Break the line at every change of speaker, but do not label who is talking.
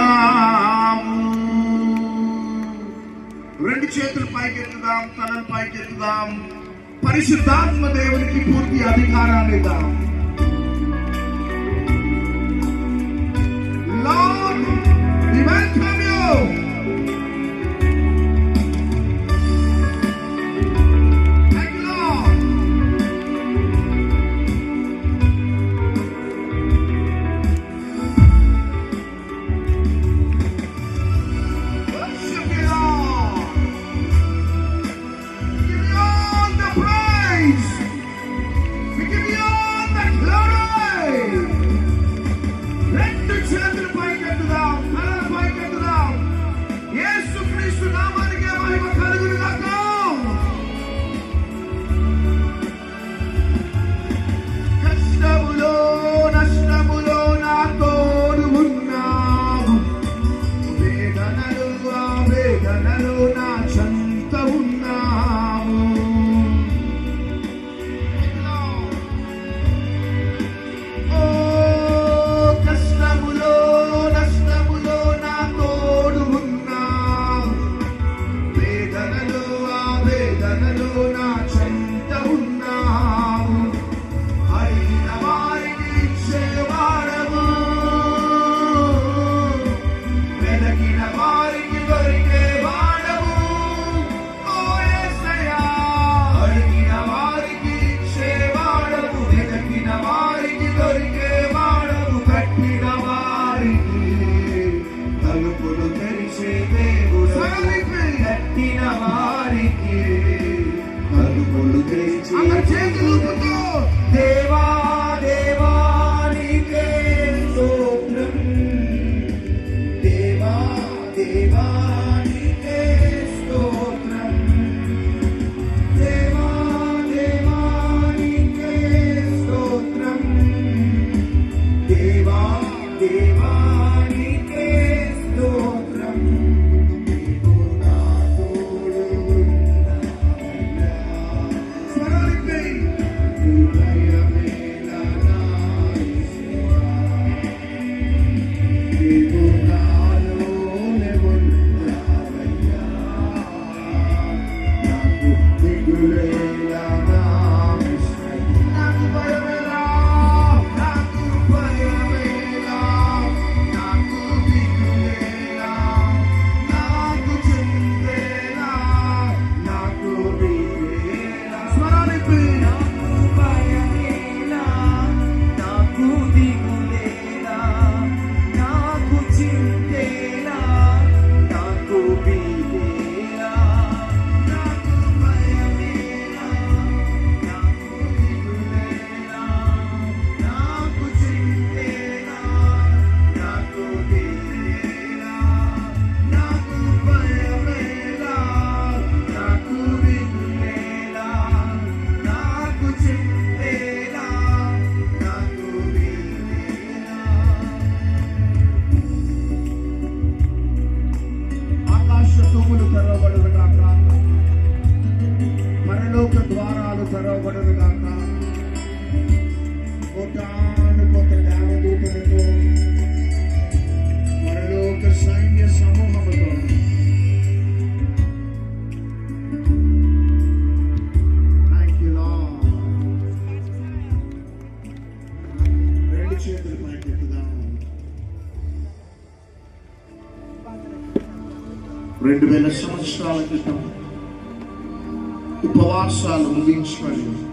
స్థుతించుదాము రెండు చేతులు పైకెత్తుదాం తలను పైకెత్తుదాం. పరిశుద్ధాత్మ దేవునికి పూర్తి అధికారాన్ని ఇద్దాం. i ganado ద్వారాలు తెరవబడును కాక కోటాను కొత్త దేవదూతలతో మరలోక సైన్య సమూహముతో. చేతులు పైకెత్తుదాం. రెండు వేల సంవత్సరాల క్రితం the Balasan moving smarin.